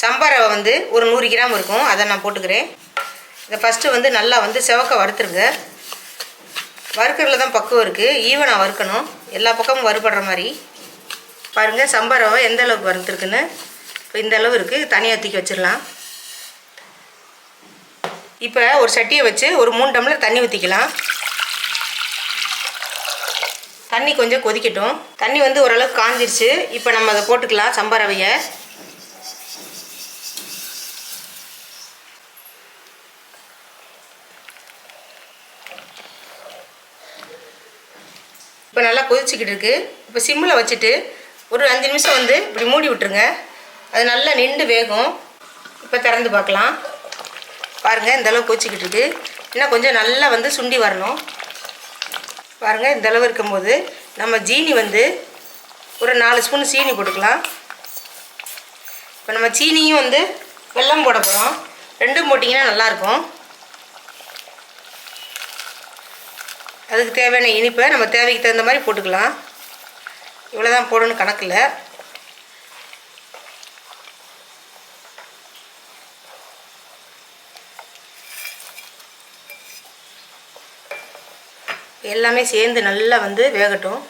சம்பாரவை வந்து ஒரு நூறு கிராம் இருக்கும். அதை நான் போட்டுக்கிறேன். இதை ஃபஸ்ட்டு வந்து நல்லா வந்து செவக்க வறுத்துருங்க. வறுக்கிறதுல தான் பக்குவம் இருக்குது ஈவனாக வறுக்கணும். எல்லா பக்கமும் வறுபடுற மாதிரி. பாருங்கள் சம்பாரவை எந்த அளவுக்கு வறுத்துருக்குன்னு. இப்போ இந்த அளவு இருக்குது தனியாக தூக்கி வச்சிடலாம். இப்போ ஒரு சட்டியை வச்சு ஒரு மூணு டம்ளர் தண்ணி ஊற்றிக்கலாம் தண்ணி கொஞ்சம் கொதிக்கட்டும். தண்ணி வந்து ஓரளவுக்கு காஞ்சிருச்சு. இப்போ நம்ம அதை போட்டுக்கலாம் சம்பாரவையை. இப்போ நல்லா கொதிச்சுக்கிட்டு இருக்குது இப்போ சிம்மில் வச்சுட்டு ஒரு அஞ்சு நிமிஷம் வந்து இப்படி மூடி விட்டுருங்க. அது நல்லா நின்று வேகும். இப்போ திறந்து பார்க்கலாம். பாருங்கள் இந்த அளவு இருக்குது இன்னும் கொஞ்சம் நல்லா வந்து சுண்டி வரணும். பாருங்கள் இந்த அளவு இருக்கும்போது நம்ம ஜீனி வந்து ஒரு நாலு ஸ்பூன் சீனி போட்டுக்கலாம். இப்போ நம்ம சீனியும் வந்து வெல்லம் போட போகிறோம் ரெண்டும் போட்டிங்கன்னா நல்லாயிருக்கும் அதுக்கு தேவையான இனிப்பை நம்ம தேவைக்கு தகுந்த மாதிரி போட்டுக்கலாம். இவ்வளோ தான் போடணும் கணக்கில் எல்லாமே சேர்ந்து நல்லா வந்து வேகட்டும்.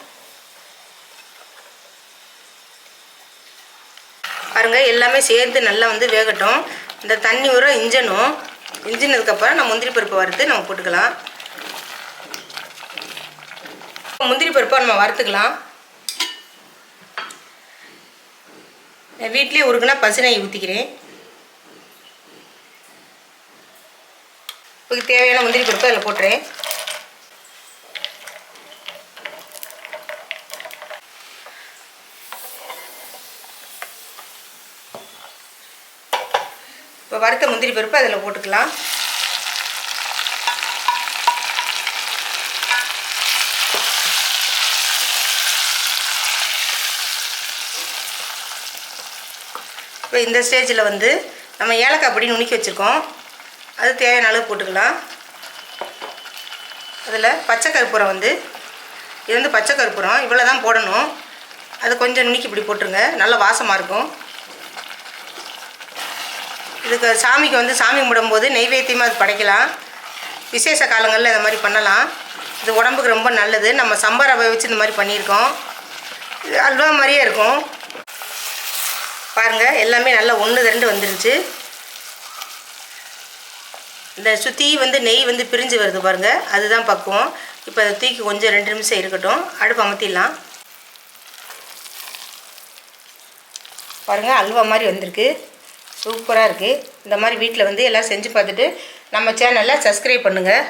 பாருங்க எல்லாமே சேர்ந்து நல்லா வந்து வேகட்டும். இந்த தண்ணி உரம் இஞ்சணும். இஞ்சினதுக்கப்புறம் நம்ம முந்திரி பருப்பு வறுத்து நம்ம போட்டுக்கலாம். முந்திரி பருப்பை நம்ம வறுத்துக்கலாம். நான் வீட்லேயே உருக்குனா பசுனை ஊற்றிக்கிறேன் இதுக்கு தேவையான முந்திரி பருப்பு அதில் போட்டுறேன். இப்போ வறுத்த முந்திரி பருப்பு அதில் போட்டுக்கலாம். இப்போ இந்த ஸ்டேஜில் வந்து நம்ம ஏலக்காய் பொடி நுணுக்கி வச்சுருக்கோம். அது தேவையான அளவு போட்டுக்கலாம். அதில் பச்சை கற்பூரம் வந்து இது வந்து பச்சை கற்பூரம் இவ்வளோ தான் போடணும். அது கொஞ்சம் நுணுக்கி இப்படி போட்டுருங்க. நல்ல வாசமாக இருக்கும். இதுக்கு சாமிக்கு வந்து சாமி கும்பிடும்போது நெய்வேத்தியமாக அது படைக்கலாம். விசேஷ காலங்களில் இந்த மாதிரி பண்ணலாம். இது உடம்புக்கு ரொம்ப நல்லது. நம்ம சம்பாரவை வச்சு இந்த மாதிரி பண்ணியிருக்கோம். இது அல்வா மாதிரியே இருக்கும். பாருங்கள் எல்லாமே நல்லா ஒன்று ரெண்டு வந்துருச்சு. இந்த சுற்றி வந்து நெய் வந்து பிரிஞ்சு வருது பாருங்கள் அதுதான் பக்குவம். இப்போ அதை தூக்கி கொஞ்சம் ரெண்டு நிமிஷம் இருக்கட்டும். அடுப்பு அமர்த்திடலாம் பாருங்கள் அல்வா மாதிரி வந்திருக்கு. சூப்பராக இருக்குது இந்த மாதிரி வீட்டில் வந்து எல்லாம் செஞ்சு பார்த்துட்டு நம்ம சேனலை சப்ஸ்கிரைப் பண்ணுங்கள்